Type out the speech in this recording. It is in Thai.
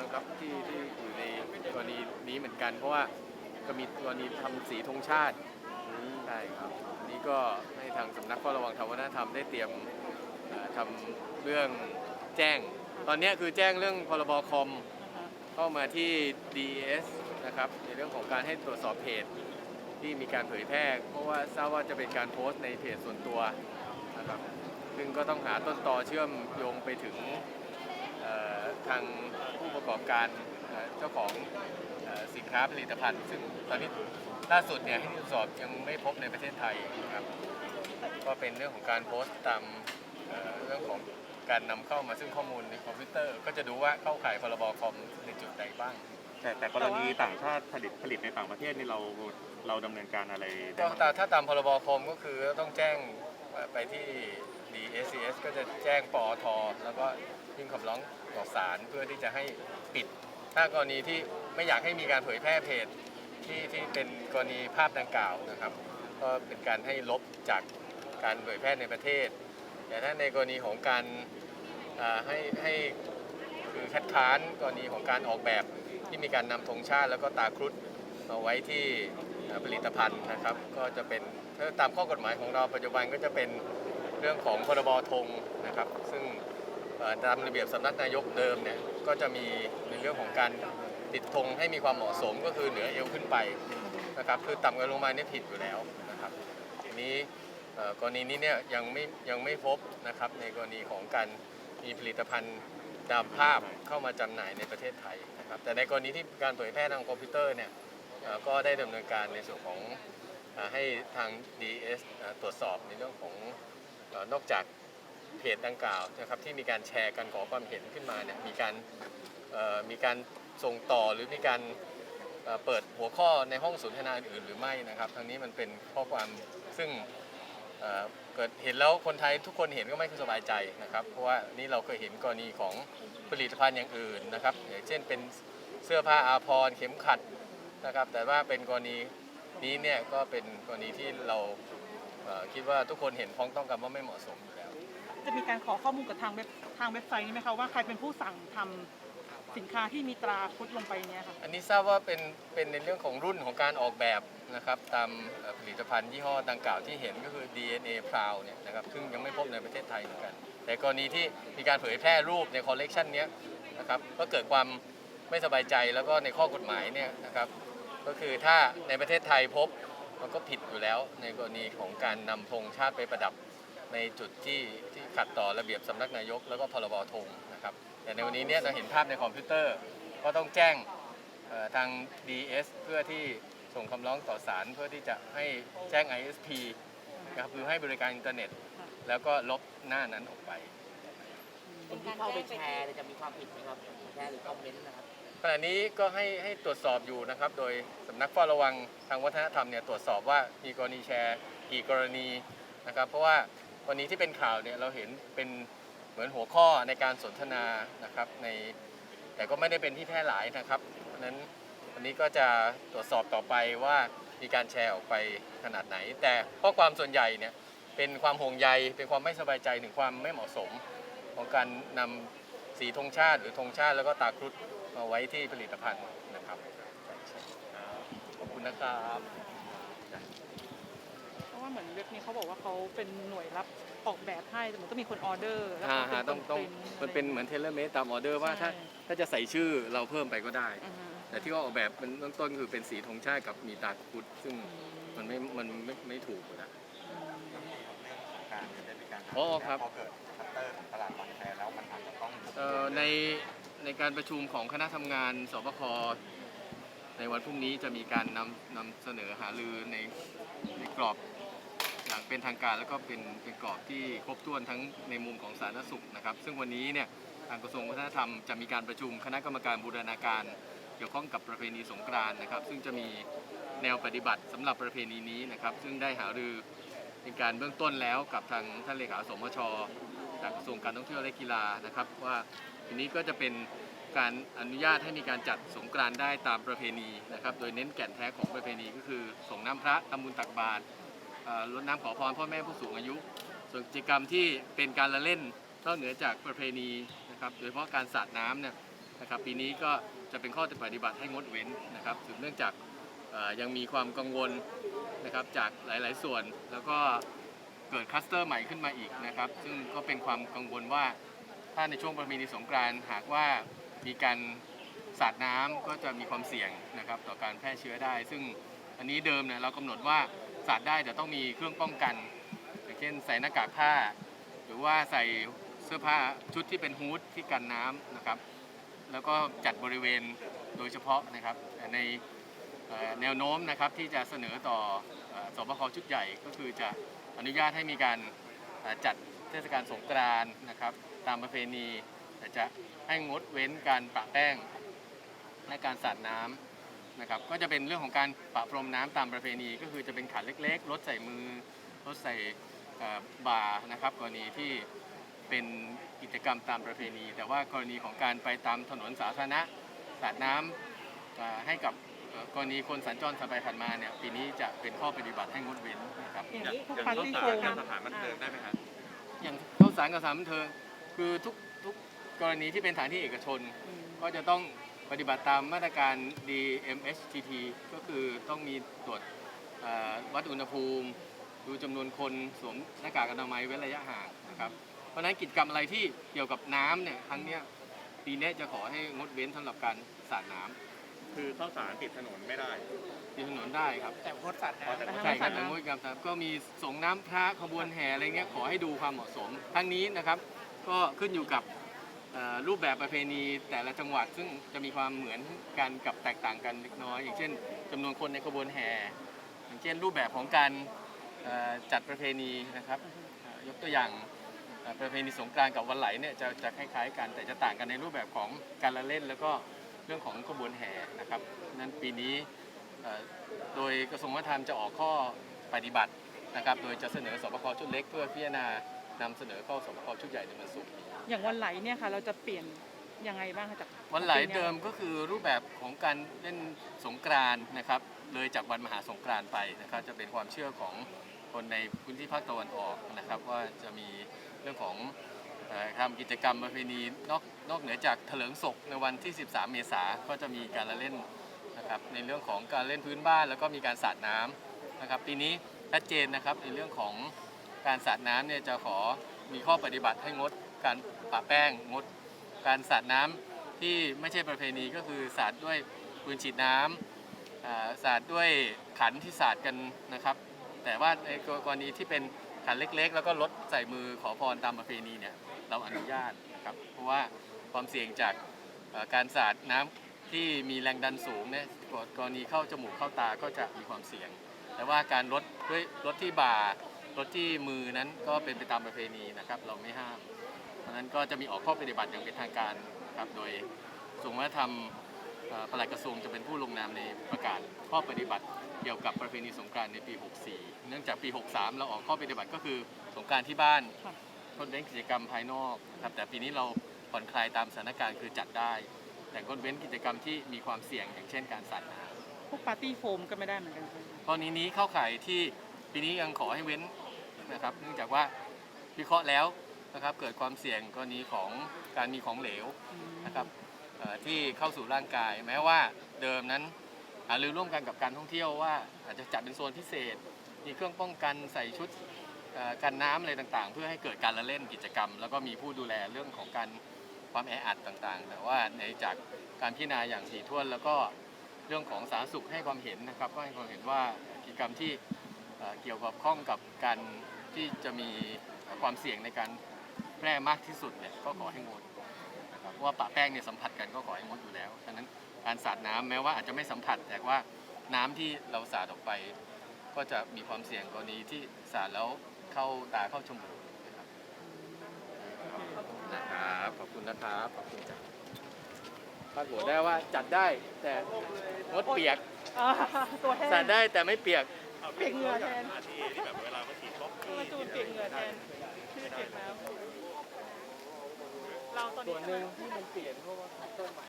นะครับที่ที่อยู่ในกรณีนี้เหมือนกัน เพราะว่าก็มีกรณีทำสีธงชาติใช่ครับอันนี้ก็ให้ทางสำนักเฝ้าระวังทางวัฒนธรรมได้เตรียมเอ่อทำเรื่องแจ้ง ตอนเนี้ยคือแจ้งเรื่องพรบคอมเข้ามาที่ DES นะครับในเรื่องของการให้ตรวจสอบเพจ ที่มีการเผยแพร่เพราะว่าทราบว่าจะเป็นการโพสต์ในเพจส่วนตัวนะครับซึ่งก็ต้องหาต้นตอเชื่อมโยงไปถึงเอ่อ ทางผู้ประกอบการเอ่อเจ้าของเอ่อสินค้าผลิตภัณฑ์ ซึ่งตอนนี้ล่าสุดเนี่ยให้ตรวจสอบยังไม่พบในประเทศไทยนะครับก็เป็นเรื่องของการโพสต์ตามเอ่อเรื่องของการนำเข้ามาซึ่งข้อมูลในคอมพิวเตอร์ ก็จะดูว่าเข้าข่ายพรบคอมในจุดใดบ้าง แต่แต่กรณีต่างชาติผลิตผลิตในต่างประเทศนี่เราเราดำเนินการอะไรได้ก็บ้างตามถ้าตามพรบคอมก็คือต้องแจ้งไปที่ DSCS ก็จะแจ้งปอท แล้วก็ยื่นคำร้องต่อศาลเพื่อที่จะให้ปิด ถ้ากรณีที่ไม่อยากให้มีการเผยแพร่เพจที่ที่เป็นกรณีภาพดังกล่าวนะครับ ก็เป็นการให้ลบจากการเผยแพร่ในประเทศ แต่ถ้าในกรณีของการให้ให้คือคัดค้านกรณีของการออกแบบที่มีการนำธงชาติแล้วก็ตาครุฑมาไว้ที่ผลิตภัณฑ์นะครับ ก็จะเป็นถ้าตามข้อกฎหมายของเราปัจจุบันก็จะเป็น เรื่องของพรบธงนะครับ ซึ่งตามระเบียบสำนักนายกเดิมเนี่ยก็จะมีในเรื่องของการติดธงให้มีความเหมาะสมก็คือเหนือเอวขึ้นไปนะครับคือต่ำกันลงมาเนี่ยผิดอยู่แล้วนะครับทีนี้กรณีนี้เนี่ยยังไม่ยังไม่พบนะครับในกรณีของการมีผลิตภัณฑ์ตามภาพเข้ามาจำหน่ายในประเทศไทยนะครับแต่ในกรณีที่การเผยแพร่ทางคอมพิวเตอร์เนี่ยก็ได้ดำเนินการในส่วนของให้ทาง DS เอ่อตรวจสอบในเรื่องของ นอกจากเพจดังกล่าวนะครับที่มีการแชร์กันขอความเห็นขึ้นมาเนี่ยมีการมีการส่งต่อหรือมีการเปิดหัวข้อในห้องสนทนาอื่นหรือไม่นะครับทั้งนี้มันเป็นข้อความซึ่งเกิดเห็นแล้วคนไทยทุกคนเห็นก็ไม่สบายใจนะครับ เพราะว่านี่เราเคยเห็นกรณีของผลิตภัณฑ์อย่างอื่นนะครับอย่างเช่นเป็นเสื้อผ้าอาภรณ์เข็มขัดนะครับ แต่ว่าเป็นกรณีนี้เนี่ยก็เป็นกรณีที่เรา อ่อคิดว่าทุกคนเห็นพ้องต้องกันว่าไม่เหมาะสมอยู่แล้ว จะมีการขอข้อมูลกับทางเว็บทางเว็บไซต์นี้ไหมคะว่าใครเป็นผู้สั่งทำสินค้าที่มีตราพุทธลงไปเนี่ยค่ะอันนี้ทราบว่าเป็นเป็นในเรื่องของรุ่นของการออกแบบนะครับตามเอ่อผลิตภัณฑ์ยี่ห้อดังกล่าวที่เห็นก็คือ DNA p r o u เนี่ยนะครับซึ่งยังไม่พบในประเทศไทยเหมือนกัน แต่กรณีที่มีการเผยแพร่รูปในคอลเลกชันเนี้ยนะครับก็เกิดความไม่สบายใจแล้วก็ในข้อกฎหมายเนี่ยนะครับก็คือถ้าในประเทศไทยพบ มันก็ผิดอยู่แล้วในกรณีของการนำธงชาติไปประดับในจุดที่ที่ขัดต่อระเบียบสำนักนายก แล้วก็พรบธงนะครับแต่ในวันนี้เนี่ยเราเห็นภาพในคอมพิวเตอร์ ก็ต้องแจ้งเอ่อทาง DS เพื่อที่ส่งคำร้องต่อศาลเพื่อที่จะให้แจ้ง ISP นะครับคือให้บริการอินเทอร์เน็ต แล้วก็ลบหน้านั้นออกไปคนที่เข้าไปแชร์เนี่ยจะมีความผิดไหมครับแชร์หรือคอมเมนต์นะครับ ขณะนี้ก็ให้ให้ตรวจสอบอยู่นะครับ โดยสำนักเฝ้าระวังทางวัฒนธรรมเนี่ยตรวจสอบว่ามีกรณีแชร์กี่กรณีนะครับ เพราะว่ากรณีที่เป็นข่าวเนี่ยเราเห็นเป็นเหมือนหัวข้อในการสนทนานะครับในแต่ก็ไม่ได้เป็นที่แพร่หลายนะครับเพราะนั้นวันนี้ก็จะตรวจสอบต่อไปว่ามีการแชร์ออกไปขนาดไหน แต่ข้อความส่วนใหญ่เนี่ยเป็นความห่วงใยเป็นความไม่สบายใจถึงความไม่เหมาะสม ของการนำสีธงชาติ หรือธงชาติแล้วก็ตาครุฑ มาไว้ที่ผลิตภัณฑ์นะครับขอบคุณนะครับเพราะว่าเหมือนเว็บนี้เขาบอกว่าเขาเป็นหน่วยรับออกแบบให้แต่เหมือนต้องมีคนออเดอร์แล้วฮะเขาฮะเป็นต้องคนต้องปริ้มันเป็นเหมือนเทเลเมตตามออเดอร์ว่าถ้าใช่ถ้าจะใส่ชื่อเราเพิ่มไปก็ได้อ่าฮะแต่ที่เขาออกแบบเป็นเบื้องต้นคือเป็นสีธงชาติกับมีตาครุฑซึ่งมันไม่มันไม่ไม่ถูกอยู่แล้วการจะได้มีการอ๋อครับพอเกิดคัตเตอร์ของตลาดบางแคแล้วมันอาจจะต้องเอ่อใน ในการประชุมของคณะทำงานสบคในวันพรุ่งนี้จะมีการนำนำเสนอหารือในในกรอบอย่างเป็นทางการแล้วก็เป็นเป็นกรอบที่ครบถ้วนทั้งในมุมของสาธารณสุขนะครับ ซึ่งวันนี้เนี่ยทางกระทรวงวัฒนธรรมจะมีการประชุมคณะกรรมการบูรณาการเกี่ยวข้องกับประเพณีสงกรานต์นะครับ ซึ่งจะมีแนวปฏิบัติสำหรับประเพณีนี้นะครับ ซึ่งได้หารือเป็นการเบื้องต้นแล้วกับทางท่านเลขาสมชจากกระทรวงการท่องเที่ยวและกีฬานะครับว่า ทีนี้ก็จะเป็นการอนุญาตให้มีการจัดสงกรานต์ได้ตามประเพณีนะครับ โดยเน้นแก่นแท้ของประเพณีก็คือส่งน้ำพระทำบุญตักบาตรเอ่อรดน้ำขอพรพ่อแม่ผู้สูงอายุ ส่วนกิจกรรมที่เป็นการละเล่นนอกเหนือจากประเพณีนะครับโดยเฉพาะการสาดน้ำเนี่ยนะครับปีนี้ก็จะเป็นข้อปฏิบัติให้งดเว้นนะครับสืบเนื่องจากยังมีความกังวลนะครับจากหลาย ๆ ส่วนแล้วก็เกิดคลัสเตอร์ใหม่ขึ้นมาอีกนะครับ ซึ่งก็เป็นความกังวลว่า ถ้าในช่วงประเพณีสงกรานต์หากว่ามีการสาดน้ำก็จะมีความเสี่ยงนะครับต่อการแพร่เชื้อได้ ซึ่งอันนี้เดิมเนี่ยเรากำหนดว่าสาดได้แต่ต้องมีเครื่องป้องกันอย่างเช่นใส่หน้ากากผ้า หรือว่าใส่เสื้อผ้าชุดที่เป็นฮูดที่กันน้ำนะครับ แล้วก็จัดบริเวณโดยเฉพาะนะครับในแนวโน้มนะครับที่จะเสนอต่อเอ่อสบคชุดใหญ่ก็คือจะอนุญาตให้มีการจัดเทศกาลสงกรานต์นะครับ ตามประเพณี แต่จะให้งดเว้นการปะแป้งและการสาดน้ำนะครับ ก็จะเป็นเรื่องของการปะพรมน้ำตามประเพณี ก็คือจะเป็นขันเล็กๆลดใส่มือลดใส่เอ่อบาร์นะครับกรณีที่เป็นกิจกรรมตามประเพณี แต่ว่ากรณีของการไปตามถนนสาธารณะสาดน้ำเอ่อให้กับเอ่อกรณีคนสัญจรผ่านไปผ่านมาเนี่ยปีนี้จะเป็นข้อปฏิบัติให้งดเว้นนะครับอย่างอย่างนี้พวกอย่างปาร์รถตี้สาโฟรมการสถานบันเทิงได้ไหมครับอย่างเข้าสารกับสถารบันเทิง คือทุกทุกกรณีที่เป็นสถานที่เอกชนอืมก็จะต้องปฏิบัติตามมาตรการ DMHTT ก็คือต้องมีตรวจเอ่อวัดอุณหภูมิ ดูจำนวนคนสวมหน้ากากอนามัยเว้นระยะห่างนะครับเพราะฉะนั้นกิจกรรมอะไรที่เกี่ยวกับน้ำเนี่ยครั้งเนี้ยปีนี้จะขอให้งดเว้นสำหรับการสาดน้ำคือข้าวสารติดถนนไม่ได้ที่ถนนได้ครับแต่งดสัตว์น้ำแต่ใช่ครับแต่งดกรรมครับก็มีส่งน้ำพระขบวนแห่อะไรเงี้ยขอให้ดูความเหมาะสมทั้งนี้นะครับ ก็ขึ้นอยู่กับรูปแบบประเพณีแต่ละจังหวัด ซึ่งจะมีความเหมือนกันกับแตกต่างกันเล็กน้อย อย่างเช่นจำนวนคนในขบวนแห่อย่างเช่น รูปแบบของการจัดประเพณีนะครับยกตัวอย่างประเพณีสงกรานต์กับวันไหลเนี่ยจะจะคล้ายๆกัน แต่จะต่างกันในรูปแบบของการละเล่น แล้วก็เรื่องของขบวนแห่นะครับนั้นปีนี้โดยกระทรวงวัฒนธรรมจะออกข้อปฏิบัตินะครับ โดยจะเสนอสบคชุดเล็กเพื่อพิจารณา นำเสนอเข้าสบคชุดใหญ่ในวันศุกร์นี้อย่างวันไหลเนี่ยค่ะ เราจะเปลี่ยนยังไงบ้างคะจากวันไหลเดิมก็คือรูปแบบของการเล่นสงกรานต์นะครับ เลยจากวันมหาสงกรานต์ไปนะครับ จะเป็นความเชื่อของคนในพื้นที่ภาคตะวันออกนะครับ ว่าจะมีเรื่องของเอ่อทำกิจกรรมประเพณีนอกนอกเหนือจากเถลิงศกในวันที่ 13 เมษาก็จะมีการละเล่นนะครับในเรื่องของการเล่นพื้นบ้านแล้วก็มีการสาดน้ำนะครับปีนี้ชัดเจนนะครับในเรื่องของ การสาดน้ำเนี่ยจะขอมีข้อปฏิบัติให้งดการปะแป้งงด การสาดน้ำที่ไม่ใช่ประเพณีก็คือสาดด้วยปืนฉีดน้ำอ่าสาดด้วยขันที่สาดกันนะครับ แต่ว่าในกรณีที่เป็นขันเล็กๆ แล้วก็ลดใส่มือขอพรตามประเพณีเนี่ยเราอนุญาตนะครับเพราะว่าความเสี่ยงจากการสาดน้ำที่มีแรงดันสูงเนี่ยกรณีเข้าจมูกเข้าตาก็จะมีความเสี่ยง แต่ว่าการลดด้วยลดที่บ่า ลดที่มือนั้นก็เป็นไปตามประเพณีนะครับ เราไม่ห้าม เพราะฉะนั้นก็จะมีออกข้อปฏิบัติอย่างเป็นทางการครับโดยกระทรวงวัฒนธรรมเอ่อปลัดกระทรวงจะเป็นผู้ลงนามในประกาศข้อปฏิบัติเกี่ยวกับประเพณีสงกรานต์ในปี 64 เนื่องจากปี 63 เราออกข้อปฏิบัติก็คือสงกรานต์ที่บ้านค่ะงดเว้นกิจกรรมภายนอกนะครับแต่ปีนี้เราผ่อนคลายตามสถานการณ์คือจัดได้ แต่งดเว้นกิจกรรมที่มีความเสี่ยงอย่างเช่นการสาดน้ำพวกปาร์ตี้โฟมก็ไม่ได้เหมือนกันใช่ไหมกรณีนี้เข้าข่ายที่ปีนี้ยังขอให้เว้น นะครับ เนื่องจากว่าวิเคราะห์แล้วนะครับเกิดความเสี่ยงกรณีของการมีของเหลวนะครับที่เข้าสู่ร่างกาย แม้ว่าเดิมนั้นหารือร่วมกันกับการท่องเที่ยวว่า อาจจะจัดเป็นโซนพิเศษ มีเครื่องป้องกันใส่ชุดกันน้ำอะไรต่างๆ เพื่อให้เกิดการละเล่นกิจกรรม แล้วก็มีผู้ดูแลเรื่องของการความแออัดต่างๆ แต่ว่าในจากการพิจารณาอย่างถี่ถ้วน แล้วก็เรื่องของสาธารณสุขให้ความเห็นนะครับ ก็ให้ความเห็นว่ากิจกรรมที่เอ่อเกี่ยวกับข้องกับการ ที่จะมีความเสี่ยงในการแพร่มากที่สุดเนี่ยก็ขอให้งดนะครับเพราะว่าปะแป้งเนี่ยสัมผัสกันก็ขอให้งดอยู่แล้วฉะนั้นการสาดน้ำแม้ว่าอาจจะไม่สัมผัส แต่ว่าน้ำที่เราสาดออกไป ก็จะมีความเสี่ยงกรณีที่สาดแล้วเข้าตาเข้าจมูกนะครับนะครับขอบคุณนะครับขอบคุณจ้ะปรากฏได้ว่าจัดได้แต่งดเปียกอ่าตัวแห้งสาดได้แต่ไม่เปียกเปียกเหงื่อแทน มาจูนเปียกเหงื่อแทนชื่อเปียกน้ำเราตอนนี้วนหนึ่งที่มันเปลี่ยนเพราะว่าตเตอร์ใหม่